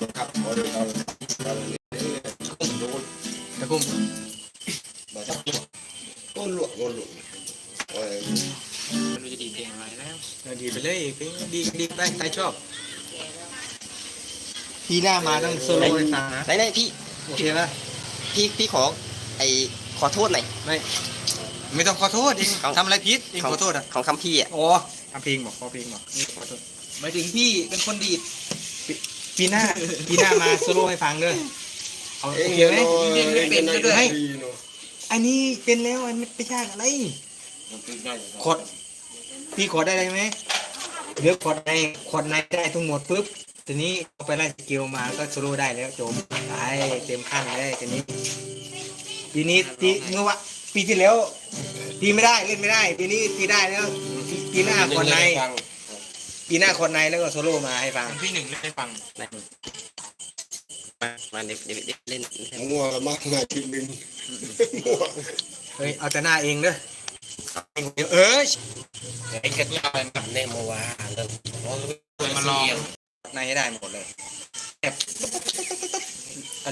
ครับขอเดินเอาเอาเลยโดนตะกุ่มมาจัก้นหลวงก้นหลวงเออไม่รู้จะดีเพลงอะไรแล้วดีไปเลยเพลงดีดีได้ใครชอบพี่หน้ามาต้องโซโล่ให้ฟังนะไหนไหนพี่โอเคป่ะพี่พี่ขอไอขอโทษหน่อยไม่ไม่ต้องขอโทษเองทำอะไรผิดเองขอโทษอะของคำพี่อะโอ้ทำเพลงบอกขอเพลงบอกนี่ขอโทษหมายถึงพี่เป็นคนดี ปีปีหน้าปีหน้ามาโซโล่ให้ฟังด้วยเอาเอโองเคเนาะไหมเองเป็นนักดนตรีเนาะอันนี้เป็นแล้วอันไม่ไปยากอะไรขอดพี่ขอได้ไหมเหลือขอดในขอดในได้ทั้งหมดปุ๊บทีนี้เอาไปไล่สกิลมาก็โซโล่ได้แล้วจบไปเต็มขั้นเลยทีนี้ปีนี้ตีเมื่อวะปีที่แล้วตีไม่ได้เล่นไม่ได้ปีนี้ตีได้แล้วปีปีหน้าขอดใน ปีหน้าขอดในแล้วก็โซโล่มาให้ฟัง พี่หนึ่งเล่นให้ฟัง มามาเดี๋ยวเดี๋ยวเดี๋ยวเล่นมั่วมากมาทีนึงมั่วเฮ้ยเอาแต่หน้าเองเด้อเออไอ้กระเทียมมันกับเนโมวาเริ่มมาลองในให้ได้หมดเลยแบบ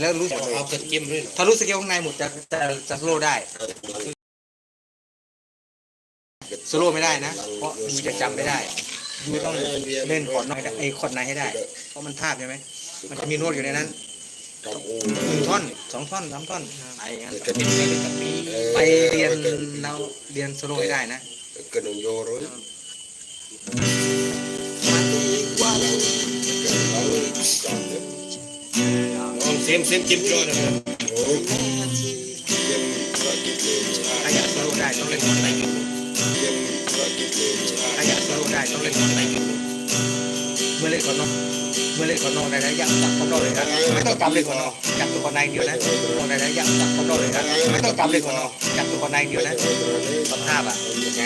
แล้วรู้สึกเอาเกิดเกมด้วยถ้ารู้สกิลข้างในหมดจะจะจะโซโล่ได้โซโล่ไม่ได้นะ เพราะยูจะจำไม่ได้ ยูต้องเล่นคอร์ดนอกให้ได้ไอ้คอร์ดในให้ได้ เพราะมันทาบใช่ไหม มันจะมีโน้ตอยู่ในนั้นหนึ่งท่อนสองท่อนสามท่อนไปงั้นไปเรียนเราเรียนโซโล่ให้ได้นะกระดิ่งโยร้อยน้องเซมเซมจิ้มจอนะโอ้ยเซมว่ยถ้าอยากโซโล่ได้ต้องเล่นคอร์ดในเซมว่ากินเลยถ้าอยากโซโล่ได้ ต้องเล่นคอร์ดในเมื่อเล่นคอร์ดนอกเมื่อเล่นคอร์ดนอกได้แล้วอยากจับคอร์ดนอกเลยนะไม่ต้องกลับเลยคอร์ดนอกจับตัวคอร์ดในเดียวนะคอร์ดในแล้วอยากจับคอร์ดนอกเลยนะไม่ต้องกลับเลยคอร์ดนอกจับตัวคอร์ดในเดียวนะตอนภาพอะ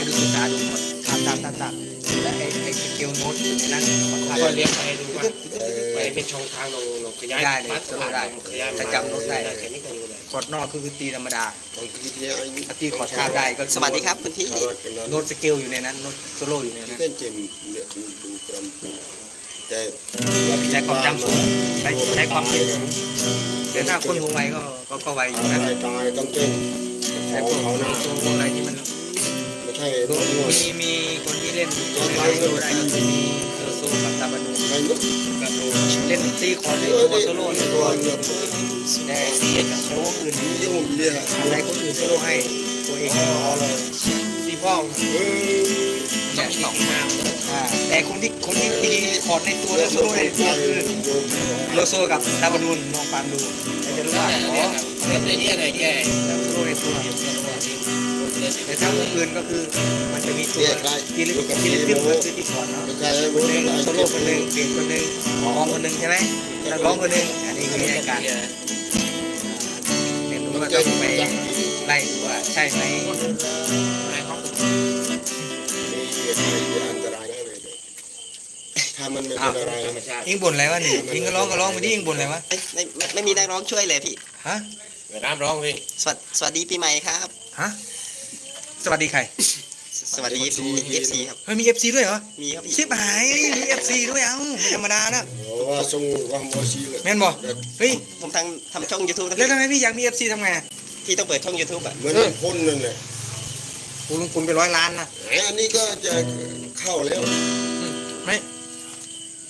ดูศึกษาดูหมดตามตามตามตามและไอ้ไอ้สกิลโน้ตอยู่ในนั้นตนภาพก็เลี้ยงไปดูว่าไปเป็นช่องทางเราเราขยายจะจำโน้ตได้ อร์ดนอกคือตีธรรมดาถ้าตีคอร์ดข้ามได้ก็สวัสดีครับคุณพี่โน้ตสกิลอยู่ในนั้นโน้ตโซโล่อยู่ในนั้นเต้นเจมเนี่ยดูดูกรำแต่ใช้ความจำสูงใช้ใช้ความคิดสูงแต่ถ้าคนหัวไวก็ก็ก็ไวอยู่นะตายตายต้องเต้นแต่พวกเขาหน้าตัวพวกอะไรที่มันไม่ใช่รู้นวดมีมีคนที่เล่นโซโล่ได้ก็คือมีโซโซกับตาบานูไอ้นุ๊กกับ เล่นตีคอร์ดเอตัวโซโล่เนี่เนี่ยยตัวเนี่ยแต่เสียกับโซโล่อื่นยิ่งเลี้ยอะไรคนอื่นโซโล่ให้ตัวเองตีพ่อเออเนี่ยสองห้าอ่าแต่คนที่คนที่ตีคอร์ดในตัวแล้วโซโล่ในตัวคือโลโซกับตาบานูนลองฟังดูจะรู้ว่าอ๋อเล่นได้อะไรแกแล้วโซโล่ในตัว แต่ถ้าคนอื่นก็คือมันจะมีตัวทีลิทีลิทึมก็คือที่คอร์ดเนาะไม่ใช่คนหนึ่งใช่โซโล่คนหนึ่งเปลี่ยนคนหนึ่งร้องคนหนึ่งใช่ไหมนักร้องคนหนึ่งอันนี้คือวิธีการเรียนรู้ว่าต้องไปไล่ดูว่าใช่ไหมมีอันตรายได้เลยถ้ามันไม่เป็นอะไรยิงบ่นอะไรวะนี่ยิงก็ร้องก็ร้องไปดิยิงบ่นอะไรวะไม่ไม่มีนักร้องช่วยเลยพี่ฮะน้ำร้องพลงสวัสสวัสดีปีใหม่ครับฮะ สวัสดีใครสสวัสดีเอฟซีครับ เฮ้ยมีเอฟซีด้วยเหรอ มีครับพี่ชิบหายมีเอฟซีด้วยเอ้าไม่ธรรมดานะว่าทรงว่าโมชีเลยแม่นบอกเฮ้ยผมทำทำช่อง YouTube นะแล้วพี่ทำไมพี่อยากมีเอฟซีทำไงพี่ต้องเปิดช่อง YouTube อะเหมือนพ่นนั่นแหละกูลงทุนไปร้อยล้านนะอันนี้ก็จะเข้าแล้วไม่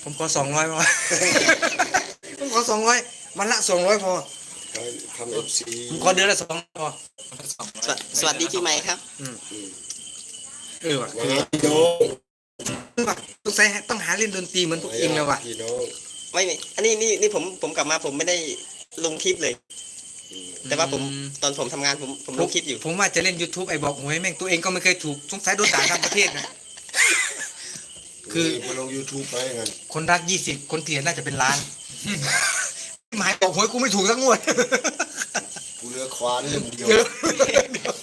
ผมขอสองร้อยพอผมขอสองร้อยวันละสองร้อยพอ ทำเอฟซีผมขอเดือนละสองพอสวสสวัสดีปีใหม่ครับ เออว่ะมาพี่น้องเออว่ะต้องใส่ต้องหาเล่นดนตรีเหมือนพวกเองเลยว่ะพี่น้องไม่ไม่อันนี้นี่นี่ผมผมกลับมาผมไม่ได้ลงคลิปเลย แต่ว่าผมตอนผมทำงานผมผมลงคลิปอยู่ ผมว่าจะเล่น YouTube ไอ้บอกหวยแม่งตัวเองก็ไม่เคยถูกสงสัยโดนด่าทั้งประเทศนะ คือ มาลงยูทูบไปงั้นคนรักยี่สิบคนเกลียดน่าจะเป็นล้าน หมายบอกหวยกูไม่ถูกสักงวดกูเลือกควานเล่มเดียวเดี๋ยว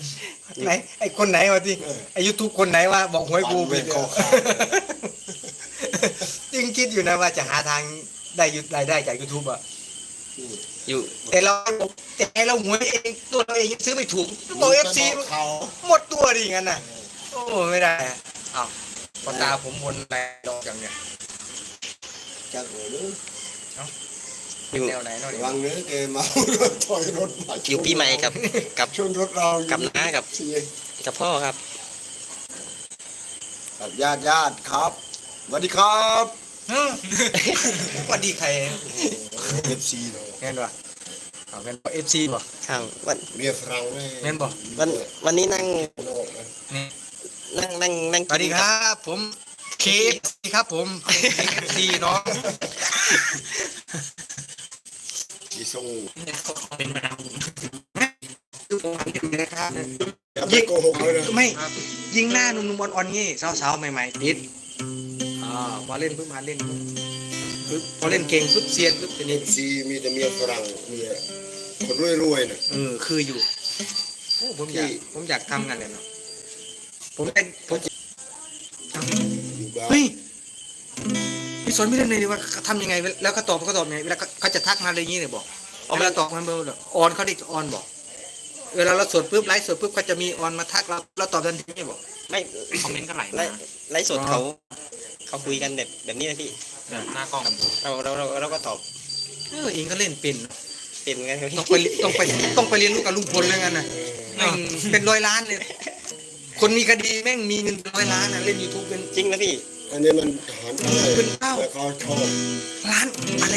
ไหนไอ้คนไหนวะที่ไอ้ยูทูบคนไหนว่าบอกหวยกูเป็นข้อขาจริงคิดอยู่นะว่าจะหาทางได้ยุรายได้จากยูทูบอะอยู่แต่เราแต่เราหวยเองตัวเราเองยังซื้อไม่ถูกตัวเอฟซีเขาหมดตัวดิงั้นน่ะโอ้ไม่ได้อะอ้าวพอตาผมวนอะไรดอกอย่างเนี้ยจักเลย อยู่แนวไหนเนาะระเนี่ยวังเนื้อแกเมารถถอยรถมาอยู่ปีใหม่กับกับชนรถเรากับน้ากับเสียกับพ่อครับกับญาติญาติครับสวัสดีครับสวัสดีใครเอฟซีเนาะแม่นบ่เอาแม่นบ่เอฟซีบ่ครับวันเมียฝรั่งแม่แม่นบ่วันวันนี้นั่งโลกนะนี่นั่งนั่งนั่งสวัสดีครับ ผมเคฟครับผมเคฟซีน้อง อีส่งเป็นมะนาวดูผมทำอยู่นะครับอย่าไปโกหกเลยนะไม่ยิงหน้าหนุ่มๆอ่อนๆนี่สาวๆใหม่ๆติดอ่าพอเล่นปุ๊บมาเล่นปุ๊บปุ๊บพอเล่นเก่งปุ๊บเซียนปุ๊บทีเอนี้ฟซีมีแต่เมียฝรั่งเมียคนรวยๆน่ะเออคืออยู่โอ้ผมอยากที่ผมอยากทำงานเลยเนาะผมเป็นผมอยู่บ้านเฮ้ยพี่ สอนไม่เล่นเลยดีว่าเขาทำยังไง แล้วเขาตอบเขาตอบยังไงเวลาเขาเขาจะทักมาอะไรอย่างนี้เลยบอกเวลาตอบมันเบอร์ออนเขาได้ออนบอก เวลาเราสดปุ๊บไลฟ์สดปุ๊บเขาจะมีออนมาทักเราเราตอบทันทีไม่บอกไม่คอมเมนต์ก็ไหลไลมาฟ์ไลฟ์สดเขาเขาคุยกันแบบแบบนี้นะพี่หน้ากล้องเราเราเราเราก็ตอบเออเองก็เล่นเป็นเป็นกันครับพี่ต้องไปต้องไปต้องไปเรียนรู้กับลุงพลแล้วกันนะแม่งเป็นร้อยล้านเลยคนมีคดีแม่งมีเงินร้อยล้านนะเล่นยูทูบเป็นจริงนะพี่ อันนี้มันหารอะไรเป็นเป้าแต่เขาชอบล้านอะไร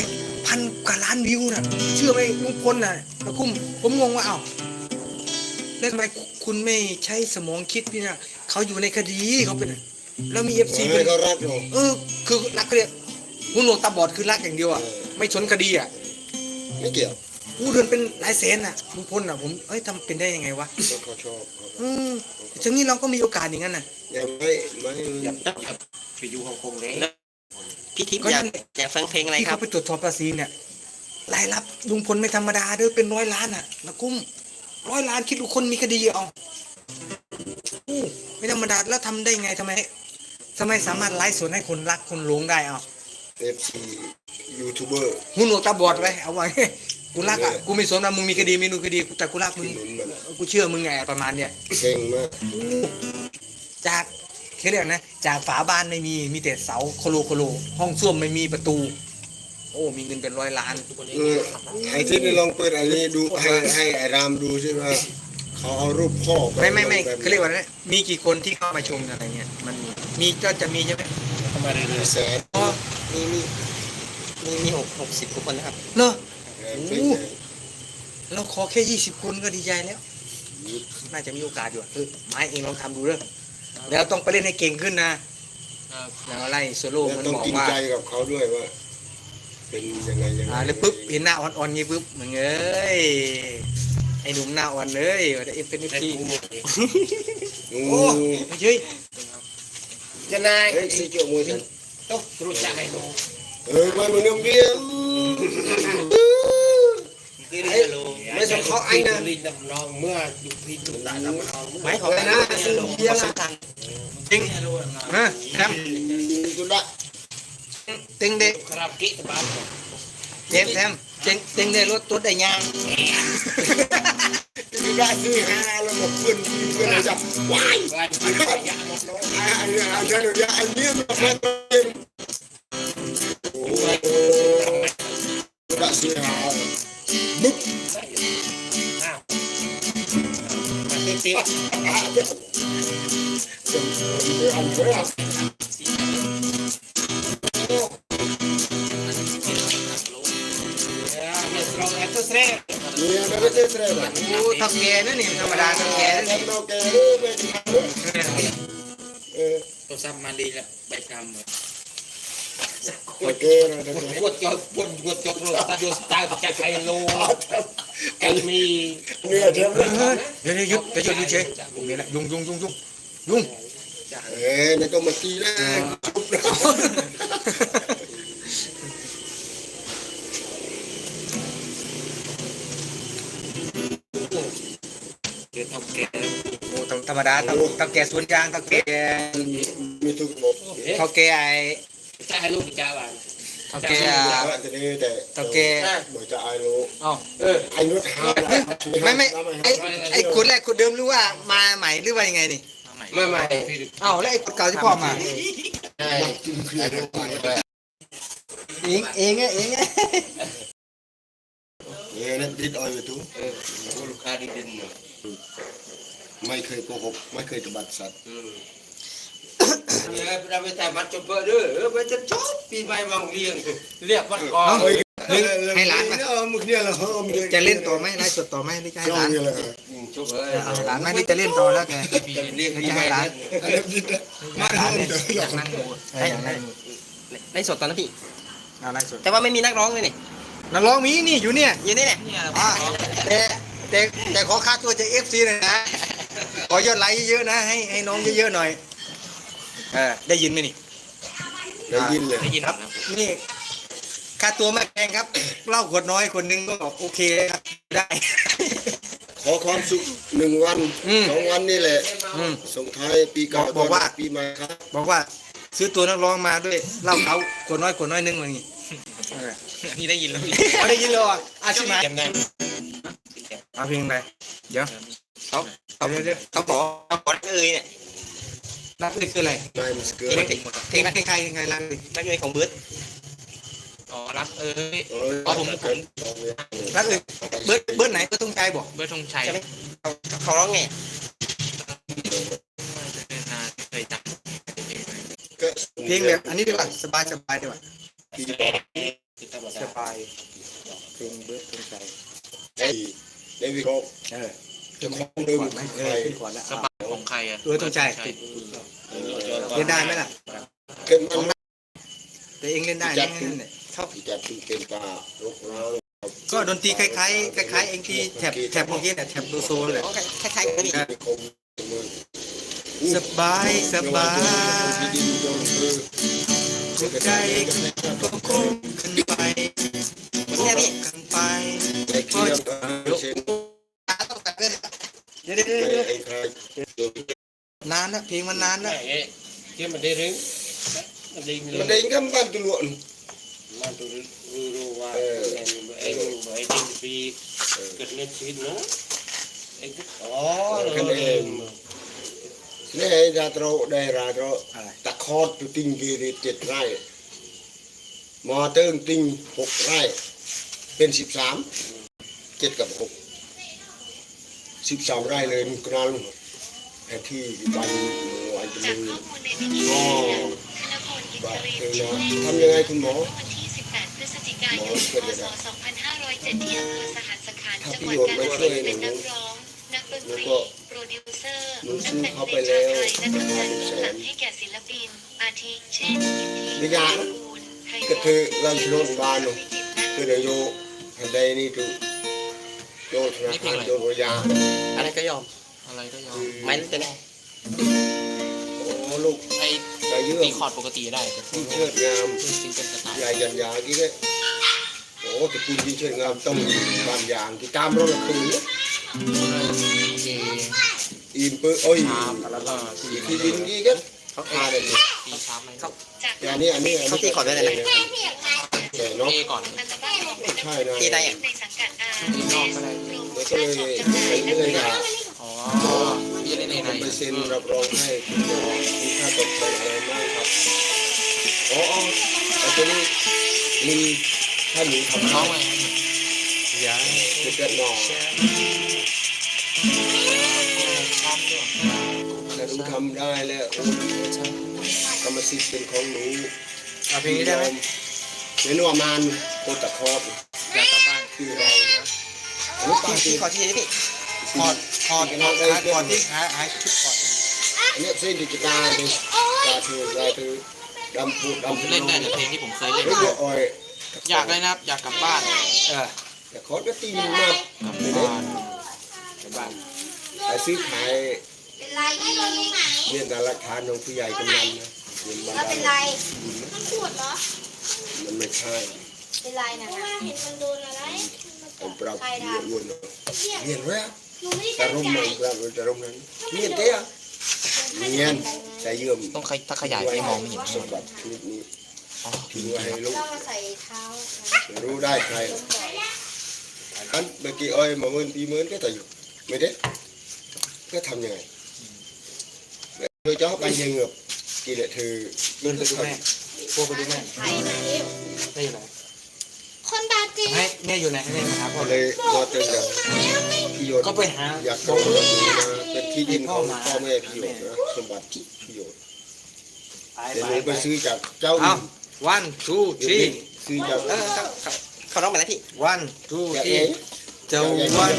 พันกว่าล้านวิวนะเชื่อไหมลุงพลน่ะนะคุ้มผมงงว่าเอ้าแล้วทำไมคุณไม่ใช้สมองคิดพี่นะเขาอยู่ในคดีเขาเป็นแล้วมีเอฟซีเฮ้เป็ยนก็รักอยู่เออ คือรักเขาเรียกหูหนวกตาบอดคือรักอย่างเดียวอะไม่สนคดีอะ ไม่เกี่ยว ผู้เดือนเป็นหลายแสนอะลุงพลอะผมเอ้ยทำเป็นได้ยังไงวะก็เขาชอบเขาอืมถึงนี้เราก็มีโอกาสอย่างนั้นน่ะ ยังไม่ไม่อย่าอย่าไปอยู่ฮ่องกงเลยพี่ทิพย์ก็อยานั่กนแหละ อยากฟังเพลงอะไรที่ครัเขาบ ไปตรวจสอบภาษีเนี่ยรายรับลุงพลไม่ธรรมดาเด้อเป็นร้อยล้านอะนะกุ้มร้อยล้านคิดดูคนมีคดีเอาอู้ไม่ธรรมดาแล้วทำได้ไงทำไมทำไมสามารถไลฟ์สดให้คนรักคนหลงได้เอาเอฟซียูทูบเบอร์หูหนวกตาบอดไว้เอาไว้ กูรักอะกูไม่สนว่ามึงมีคดีไม่มีคดีแต่กูรักมึงหนุนมันกูเชื่อมึงไงประมาณเนี้ยเก่งมากจากเขาเรียกนะจากฝาบ้านไม่มีมีแต่เสาโคโลโคโล ห้องส้วมไม่มีประตู โอ้มีเงินเป็นร้อยล้านเออไอ้ที่ได้ลองเปิดอันนี้ดูให้ให้ไอ้รามดูใช่ไหมเขาเอารูปพ่อปไม่ไม่ไม่แบบเขาเรียกว่าอะไรมีกี่คนที่เข้ามาชมอะไรเงี้ยมันมีมีก็จะมีใช่ไหมเข้ามาเรื่อยแสนอ๋อมีมีมีมีหกหกสิบกว่าคนนะครับเนอะ แสนโอ้เราขอแค่ยี่สิบคนก็ดีใจแล้ว น่าจะมีโอกาสอยู่อะเออไม้เองลองทำดูเรื่องแล้วต้องไปเล่นให้เก่งขึ้นนะแล้วอะไรโซโล่แล้วมันต้องบอกกินว่าใจกับเขาด้วยว่า เป็นยังไงยังไงอ่าแล้วปุ๊บเห็นหน้าอ่อนๆงี้ปุ๊บมึงเอ้ยไอ้หนุ่มหน้าอ่อนเลยเอฟเป็นเอฟๆได้ซีกูหมดเลยโอ้โอ้ไม่ใช่จะนายเฮ้ยซีเจียวมวยกันต้องรู้จักให้ดูเออมาเหมือนน้ำเบี้ยไม่ต้องเขาไอ้นะลินน้ำนองเมื่ออยู่พี่ตุ่ตาน้ำนองไม้ของนะซื้อเบีย ร์ละจริงฮะแทมกุละเต็งเด็กคารากิบ้านเจมส์แทมเต็งเต็งเด็กร อ้ทักแกนั่นนี่ธรรมดาทักแกนั่นนี่เรรู้ไปทำเออตัวซ้ำมาดีแล้วไปทำโอเคปวดจอดปวดปวดจอดรถตาดูสไตล์จากไฮโล ไอ้มีเนี่ยเดี๋ยวเออเดี๋ยวเดี๋ยวหยุดเดี๋ยวหยุดหยุดเฉยผมนี่แหละยุ่งยุ่งยุ่งยุ่งยุ่งเอ้ยนี่ก็มาตีแล้วจุ๊บแล้วเดี๋ยวทำแกโอ้ธรรมดาทักทักแกสวนยางทักแกมีทุกหมดทักแกไอ้จะให้ลูกจ้าบ้าน ทักแกว่าจะได้แต่ทักแกบอกจะอายรู้เอ้าเออไอ้นุชหาไม่ไม่ไอ้ไอ้คนแรกคนเดิมหรือว่ามาใหม่หรือว่ายังไงนี่ไม่ไม่เอ้าแล้วไอ้คนเก่าที่พ่อมาใช่กินเคลียร์เองเองไงเองไงเออนั่นดิดอ้อยไปทุกเออลูกค้าดีดินเนาะไม่เคยโกหกไม่เคยตบัดสัตว์ อืมเนี่ยเราไปแต่มัดจบเบอร์เด้อเออไปจะชอบปีใหม่บางเรียงเรียกวัดกองเฮ้ยให้หลานไปเออมึงเนี่ยเหรอเฮ้ยจะเล่นต่อไหมไลฟ์สดต่อไหมหรือจะให้จ้อหงลานเนี่ยเหรอจบเอ้ยเอาหลานไหมหรือจะเล่นต่อแล้วแกเรียกหรือปีจะใหม่ให้หลานอันนี้ดิดนะไม่ห้องเดี๋ยวหรอกนั่งดูให้อยากนั่งดูได้สดตอนนั้นพี่เอาไลฟ์สดแต่ว่าไม่มีนักร้องเลยนี่นักร้องมีนี่อยู่เนี่ยอยู่นี่แหละอ่าแต่แต่แต่ขอค่าตัวจากเอฟซีหน่อยนะขอยอดไลค์เยอะๆนะให้ให้น้องเยอะๆหน่อย เออได้ยินไหมนี่ ได้ยินเลย ได้ยินครับ นี่ค่าตัวไม่แพงครับเหล้าขวดน้อยคนหนึงก็โอเคครับ ได้ ขอความสุขหนึ่งวันอืมสองวันนี่แหละอืมส่งท้ายปีเก่าบอกว่าปีใหม่ครับบอกว่า ซื้อตัวนักร้องมาด้วยเหล้าเขาขวดน้อยขวดน้อยนึงมานี่เออนี่ได้ยินแล้วพี่เอาได้ยินเลยอะอาชิมาจำได้เอาเพลงอะไรเดี๋ยวเขาเอาเดี๋ยวเดี๋ยวเขาบอกเขาบอกเอ้ยเนี่ย รักเลยคืออะไรนายมันสเกิเพลร์งตเพลงเพลงใครเพลงใครรักเลยนักเอ้ยของเบิร์ดอ๋อรักเอ้ยเอออ๋อผมผมรักเลยเบิร์ดเบิร์ดไหนเบิร์ดต้องใจบอกเบิร์ดธงชัยใช่ไหมเขาเขาร้องไงนาเคยจก็เพลงแบบอันนี้ดีกว่าสบายสบายดีกว่าปีสบายเพลงเบิร์ดต้องใจไอ้ในวิเคราะห์เออเจะของเดิมไหมคือเอใครอขึ้นก่อนแล้วำสบายของใครอะเออต้องใจเล่นได้ไหมล่ะ เกิดมันแต่เองเล่นได้จันะดนั่นแหละที่จะเป็นเป็นป่ารกร้างก็ดนตรีคล้ายๆคล้ายๆเองที่แถบแถบเมื่อกี้เนี่ยแถบโลโซเลยร้องคล้ายๆกันนี่นิคมเมืองสบายสบายที่ดินโดนมือหัวใจก็คง นานแล้วเพลงมันนานแล้วเอ๊ะที่มันได้รึมันได้มันได้กันบ้านตุลวนมันตัวรู้รู้ว่าไอ้รู้ไอ้ดินปีเกิดเล่นชีวิตเนาะไอ้อ๋อกันเองนี่ไอ้ราตรได้ราตรตะคอดตุติงกีรีเจ็ดไร่ มอเติงติงหกไร่ เป็นสิบสามเจ็ดกับหกสิบสองไร่เลยกรัลแผนที่บันหวานจมูกอ๋อบัตรเองนะทำยังไงคุณหมอพฤศจิกายนพศ2507ที่อำเภอสหัสขันธ์จังหวัดกาฬสินธุ์เป็นนักร้องนักดนตรีโปรดิวเซอร์นักแต่งเพลงชาวไทยและทำงานเบื้องหลังให้แก่ศิลปิน อาทิเช่นยินดีกูลไทยก็คือเราชนนบานคือเดี๋ยวโยทันใดนี่คือโยธนาคารโยโยาอะไรก็ยอม อะไรก็ยอมไม่รู้จะได้โอ้ลูกไอ้ใจเยื่อตีคอร์ดปกติได้แต่ที่เชิดงามซิงเกิลสไตล์ใหญ่ยันยากี่เนี่ยโอ้ตระกูลที่เชิดงามต้องบานยางที่ตามรถคืนเจอินเปอร์โอ้ยชาร์ปแล้วก็ตีที่ดินกี่กันเขาพาเลยตีชาร์ปไหมจากอันนี้อันนี้อันนี้แต่เนาะเอก่อนอัลบั้มของใช่นะที่ได้อะในสังกัดอาตีนอกก็ได้โปรโมชั่นของจำหน่ายและเลยจำหนะน่า ยอ๋อพี่จะเล่นในในไปเซ็นรับรองให้คุณหมอมีค่าตอบแทนอะไรบ้างครับอ๋ออ๋อไอ้ตัวนี้มีถ้าหนูทำน้องไงอย่าจะเกิดหนอชาร์ปด้วยถ้าหนูทำได้แล้วกรรมสิทธิ์เป็นของหนูเอาเพลงนี้ได้ไหมเมนูอามานโคตะคอบอยากกลับบ้านคืออะไรนะอันนี้ปาพี่ขอทีนี้พี่ขอ ถอดถอดถอดหาถอดที่หายหายชุดถอดอันนี้เส้นดิจิตาลเลยตาเธอตาเธอดำปูดำเล่นได้แต่เพลงที่ผมเคยเล่นเยอะอ่อยอยากเลยนะครับอยากกลับบ้านเออแต่คอก็ตีมันมากกลับบ้านกลับบ้านไอ้ซื้อขายเป็นไรอีกเนี่ยแต่ราคานของผู้ใหญ่กำนันนะเงินบาแล้วเป็นไรมันปวดเหรอมันไม่ใช่เป็นไรนะเห็นมันโดนอะไรผมปรับเยอะวนเงียนไว้ อะหนูไม่ได้แต่ตั้งร่มใจมันปรับแต่ร่มนั้นเงียนเตี้ยเงียนใส่เยื่อมต้องใครถ้าขยายไปมองไม่เห็นสมบัติชนิดนี้อ๋อทิ้งไว้ให้ลูกต้องมาใส่เท้าไม่รู้ได้ใครอันเมื่อกี้อ้อยมาเมินปีเมินก็แต่อยู่ไม่ได้ก็ทำยังไงโดยเฉพาะการยังเงือบกี่เดือดเธอเดินไปดูแม่พวกไปดูแม่ไทยมาเร็วได้ยังไงคนบาดให้เนี่ยอยู่ไหนเนี่ยมาหาพ่อก็เลเลยยมาเตือน กันพี่โยนก็ไปหาอยากเข้ามาดูนะเป็นที่ดินของพ่อแม่พี่โยนนะสมบัติพี่โยนไปเดี๋ยวไปหนูไปไปซื้อจากเจ้าเอาอื่น one two เดี๋ยว three นี้ซื้อจากเออเขาเขาเขาร้องไปแล้วพี่ one two จากเอ three งเจ้าวัน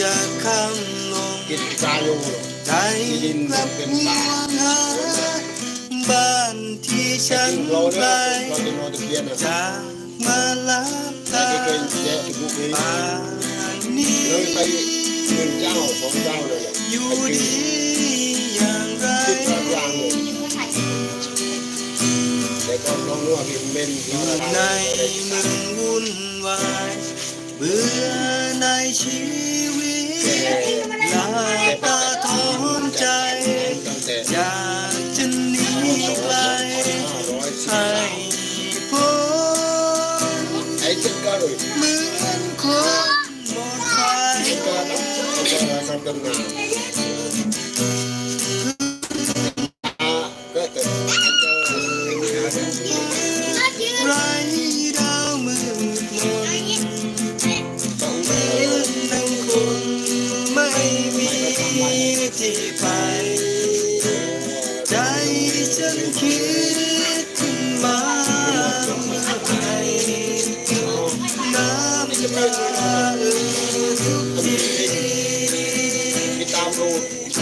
จะคำลงกินปลาโยงหรอกใจกลับมีวันหาบ้านที่ฉันเราไกลเนี่ยเราจะนอนตะเกียนนะจากมาลับแต่ตาไม่เคยแยกทุกเองป่านนี้เล ยไปเงินเจ้าของเจ้าเลยอยู่ดีอย่างไรกินทุกอย่างเลยแต่ก็น้องนัวเป็นเมนอยู่ในเมืองวุ่นวายเบื่อในชีวิตลาตาทอนใจ ก็ท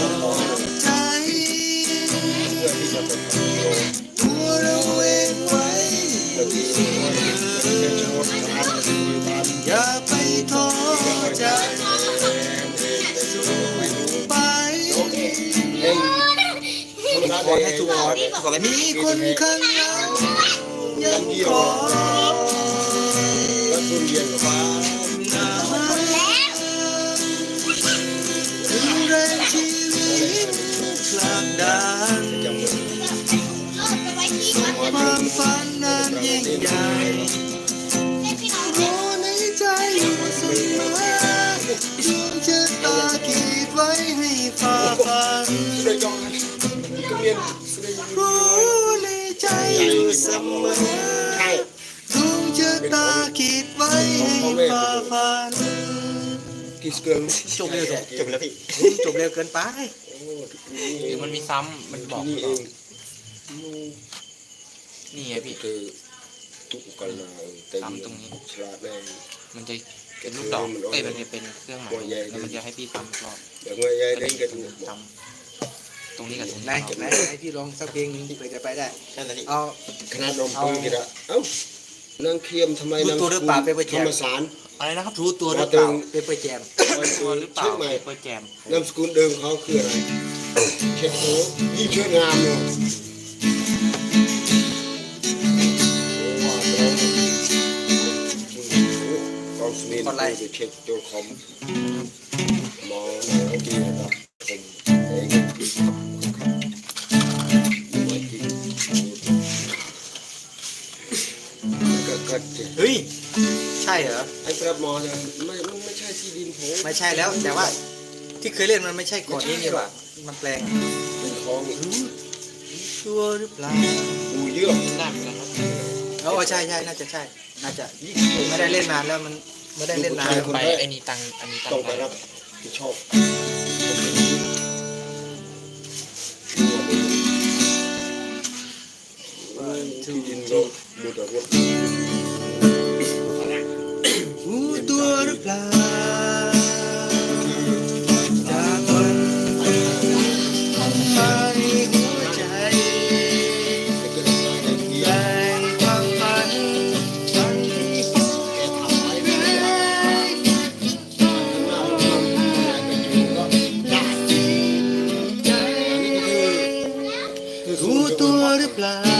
องพ่อใจเพื่อที่จะเป็นโยนตัวเราเองไว้เพื่อที่จะเป็นโยนตามอย่าไปท้อใจไปเองขอให้ทุกคนขอไปมีคนข้างเรายังขอ ฝ่าฟันกิสเกิร์ลจบเร็วจบจบแล้วพี่จบเร็วเกินไปโอ้ทุกทีหรือมันมีซ้ำมันบอกนี่เองนี่ไงพี่คือทุกกันนาเต็มซ้ำตรงนี้ฉลาดแรงมันจะเป็นลูกดอกเอ้ยมันจะเป็นเครื่องหมายแล้วมันจะให้พี่ซ้ำรอบอย่างเงี้ยยายเล่นกันถูกซ้ำตรงนี้กับตรงไหนนี้ไหนไหนพี่ลองสักเพลงหนึงเผื่อจะไปได้นั่นแหละพี่เอาขนาดนมปืนกี่ละเอ้านั่งเคียมทำไมรู้นั่งตัวหรือเปล่าไปประแจธรมรมสาร อะไรนะครับรู้ตัวหรือเปล่าเปเปอร์แจมตัวหรือเปล่าเช็คใหม่ เปิดแจมนามสกุลเดิมเขาคืออะไร เช็คโอ้ยิ่งช่วยงามอยู่โอ้ว่าเรากองสมินไปเช็คตัวคอมมองโอเคนะครับผมเองครับครับดูไว้จริงก็ก็เจ็บเฮ้ยใช่เหรอไอ้ประมอเนี่ยไม่มันไม่ใช่ที่ดินผมไม่ใช่แล้ว แต่ว่าที่เคยเล่นมันไม่ใช่กฎนี้นี่หว่ามันแปลงเป็นของตัวหรือเปล่าปูเยือกได้เหมือนกันครับเออใช่ใช่น่าจะใช่ น่าจะไม่ได้เล่นนานแล้วมันไม่ได้เล่นนานไปไอ้นี่ตังอันนี้ตังต้องไปไปรับผิดชอบที่ดินเราดูแต่รถ ก็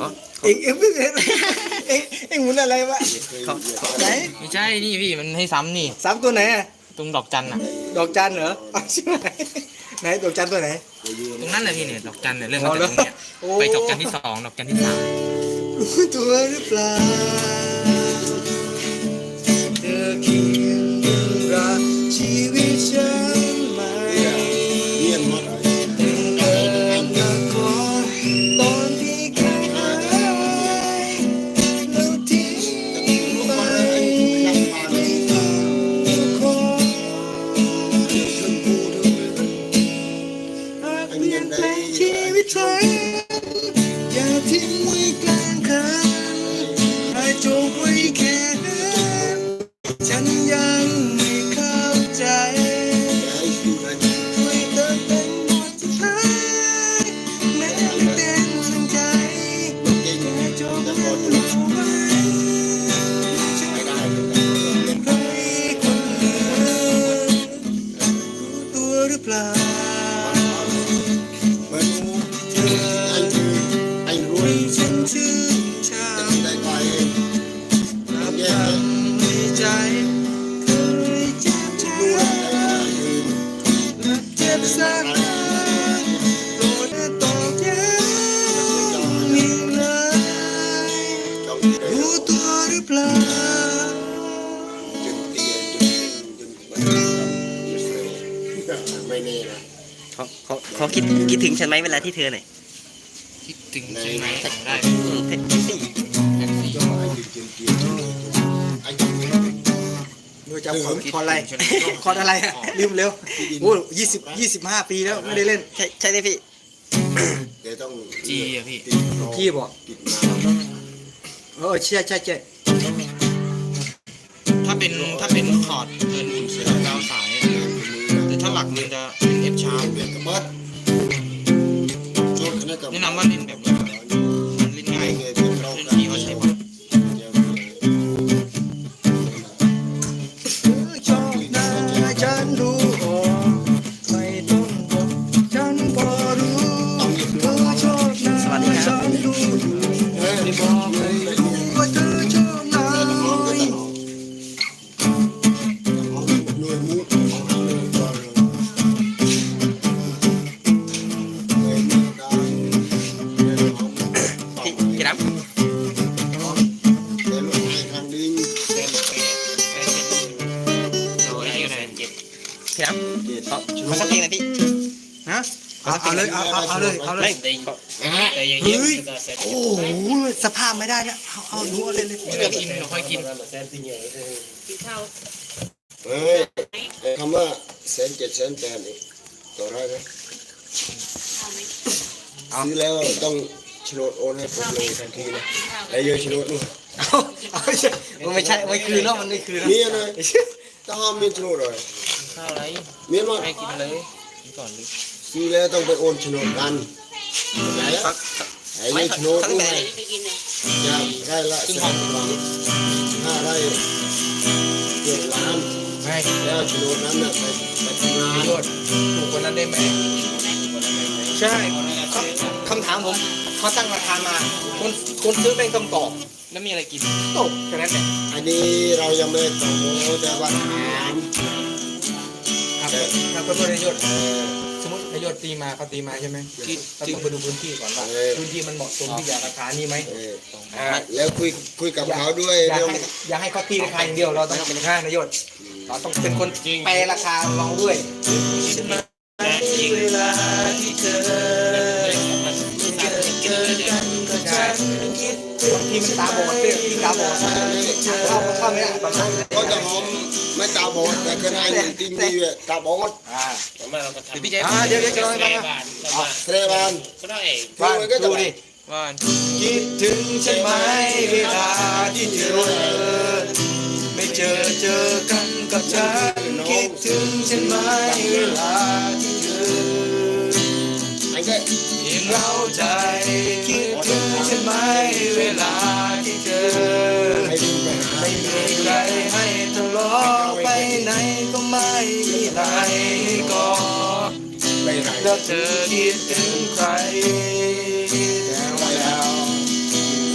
ครับเอ็งเอ็งไม่เห็นเอ็งเอ็งหมุนอะไรวะครับไหนไม่ใช่นี่พี่มันให้ซ้ำนี่ สามตัวไหนอะตรงดอกจันอะ ดอกจันเหรอเอาใช่ไหมไหนดอกจันตัวไหน ตรงนั้นเลยพี่เนี่ยดอกจันเนี่ยเริ่มมาจากตรงเนี้ยโอ้ไปดอกจันที่สองดอกจันที่สามรู้ตัวหรือเปล่า ที่เธอไหนคิดถึงใช่ไหมสั่งได้อืมแท็กซี่แท็กซี่ดูจะขอคอนอะไรคอนอะไรอะลืมเร็วโอ้ยี่สิบยี่สิบห้าปีแล้วไม่ได้เล่นใช่ใช่ไหมพี่แกต้องจีอะพี่ติดรอพี่บอกติดน้ำเออใช่ใช่ใช่ถ้าเป็นถ้าเป็นคอร์ดเกินเสือดาวสายแต่ถ้าหลักมันจะเป็นเอฟชาร์ปเบียด กับเบิดโจทย์คณะกรรมแนะการนำว่าเล่นแบบ เอาเอาเลยเอาเอาเอาเลยเอาเลย แต่แต่อย่างเงี้ยเฮ้ยมันจะเสร็จโอ้โหสภาพไม่ได้นะเอาเอาดูเอาเลยเลยเรากินเราค่อยกินเฮ้ยคำว่าแสนเจ็ดแสนแปดนี่ต่อได้ไหมซื้อแล้วต้องโฉนดโอนให้ผมเลยทันทีนะไอ้เยอะโฉนดนู่นเอาเอาไม่ใช่มันไม่ใช่ไม่คืนเนาะมันไม่คืนเนาะมีอะไรถ้าห้ามมีโฉนดเลยข้าวอะไรมีมั้ยให้กินเลยกินก่อนเลย ซื้อแล้วต้องไปโอนโฉนดกันไหนอะไอ้นี่โฉนดทั้งนู่นแบไงบจะไร่ละแสนกว่าห้าไร่เกือบล้านไม่แล้วโฉนดนั้นน่ะไปไปทำงานโทษถูกคนนั้นได้ไหมใช่คำคำถามผมเขาตั้งราคามาคนคนซื้อเป็นคำตอบแล้วมีอะไรกินตกแค่นั้นแหละอันนี้เรายังไม่ได้ตกแต่ว่าถามครับครับขอโทษในยศเอ่อสมมติในนายกตีมาเขาตีมาใช่ไหมเราต้องไปดูพื้นที่ก่อนว่าเออ พื้นที่มันเหมาะสมที่จะราคานี้ไหมเอออ่าแล้วคุยคุยกับเขาด้วยอย่าเรื่องให้อย่าให้เขาตีราคาอย่างเดียวเราต้องเป็นข้างนายกเราต้องเป็นคนแปลราคาเราด้วย เวลาที่เธอ ดบางทีมันตาบอดเปรี้ยวตาบอดเข้าเข้าไม่ได้ประมาณนั้นก็จะหอมไม่ตาบอดแต่ก็ได้ยินติงดีอะตาบอดอ่ามาเราก็ทำพี่เจอ่าเดี๋ยวเดี๋ยวจะลองให้ฟังนะเทรบานก็ได้เองบ้านดูดิว่าคิดถึงฉันไหมเวลาที่เธอไม่เจอเจอกันกับฉันคิดถึงฉันไหมเวลาที่เธอไอ้แค่ยังเหงาใจคิดถึงฉันไหมเวลา อ ไม่มีใครให้ทะเลาะไปไหนก็ไม่มีใครให้กอดไปไหนแล้วเธอคิดถึงใครแล้วแล้ว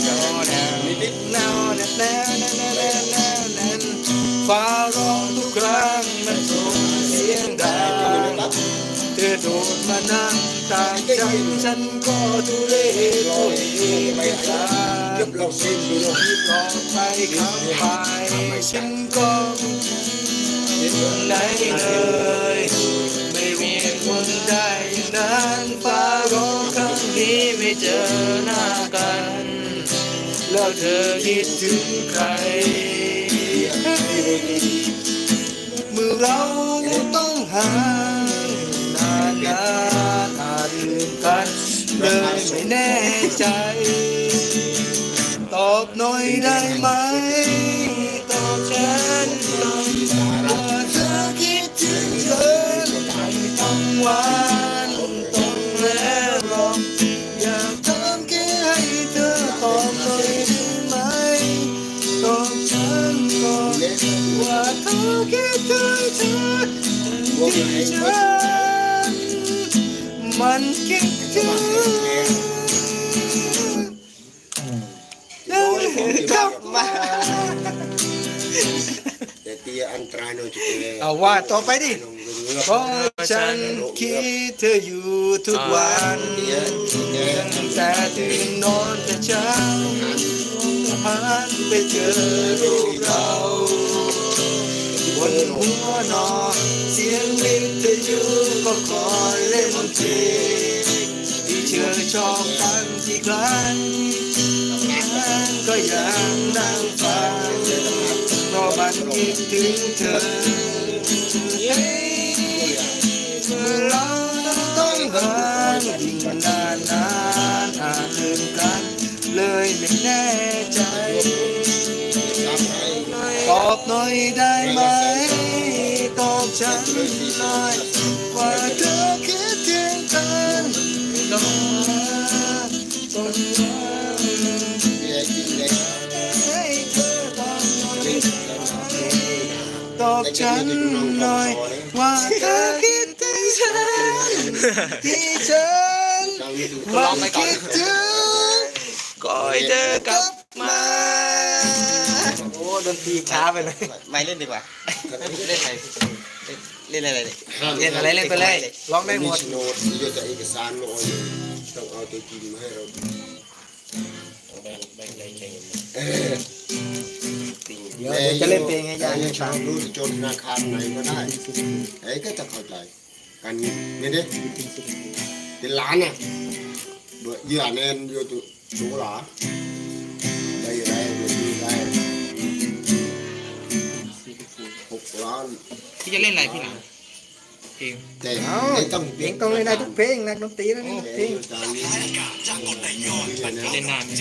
แล้วแล้วนิดๆแล้วแล้วแล้วแล้วแล้วแล้วฟ้าร้องทุกครั้งมันส่งเสียงดังเธอโดดมานั่งตางฉันฉันก็ทุเรศโอยไม่ตา เก็บเราสิ้นดูเนาะที่ปลอดภัยเข้าไปฉันก็ไม่เห็นไหนเลยไม่มีคนได้อย่งนั้นฟ้าร้องครั้งนี้ไม่เจอหน้ากัน แล้วเธอคิดถึงใครเมื่อเราต้องห่างนานนานอาจลืมกันเลยไม่แน่ใจ อบหน่อยได้ไหมต่อฉันหน่อยว่าเธอคิดถึงเธอไม่ต้องวานต้องแล้วหรอกอยากถามแค่ให้เธอตอบหน่อยได้ไหมตอบฉันก่อนว่าเธอคิดถึงเธอพวกไหนที่ไม่ฉันมันคิดถึง เตียอันตรายหน่อยจุดเลยเอาว่าต่อไปดิลงเรือเพราะฉันคิดเธออยู่ทุกวันเตียเตียตั้งแต่ตื่นนอนแต่เช้าหันไปเจอรูปเราบนหัวนอนเสียงวิทยุก็คอยเล่นเพลงที่เธอชอบฟังกี่ครั้งนั้นก็ยังนั่งฟัง เพรามันคิดถึงเธอเมื่อเราต้องห่างยิ่งนานนานอาจลืมกัน เลยไม่แน่ใจตอบหน่อยได้ไหมตอบฉันหน่อยว่าเธอคิดถึงกันต้องมาต้องมา ตอบฉันหน่อย ว่าเธอคิดถึงฉันที่ฉันตามนี้ถูกมันคิดถึงก็ให้เธอกลับมา โอ้ดนตรีช้าไปเลยไม่เล่นดีกว่าเล่นอะไรเล่นอะไรดิเล่นอะไรเล่นไปเลยร้องได้หมดโฉนดที่จะเอกสารหน่อยต้องเอาตัวจริงมาให้เรา ดูเออเดี๋ยวเดี๋ยวจะเล่นเพลงให้ยายให้ให้ชาฟังรู้จนธนาคารไหนก็ได้ไอ้ก็จะเข้าใจกันนี่ดิเป็นล้านอะด้ยเหยื่อแนนอยู่ตัวสูหลาได้ได้ได้ได้หกล้านพี่จะเล่นอะไรพี่หลัง เพลงแต่เอ้าไม่ต้องเพลงต้องเล่นได้ทุกเพลงนักดนตรีแล้วนี่เพลง เล่นเล่นนานไหม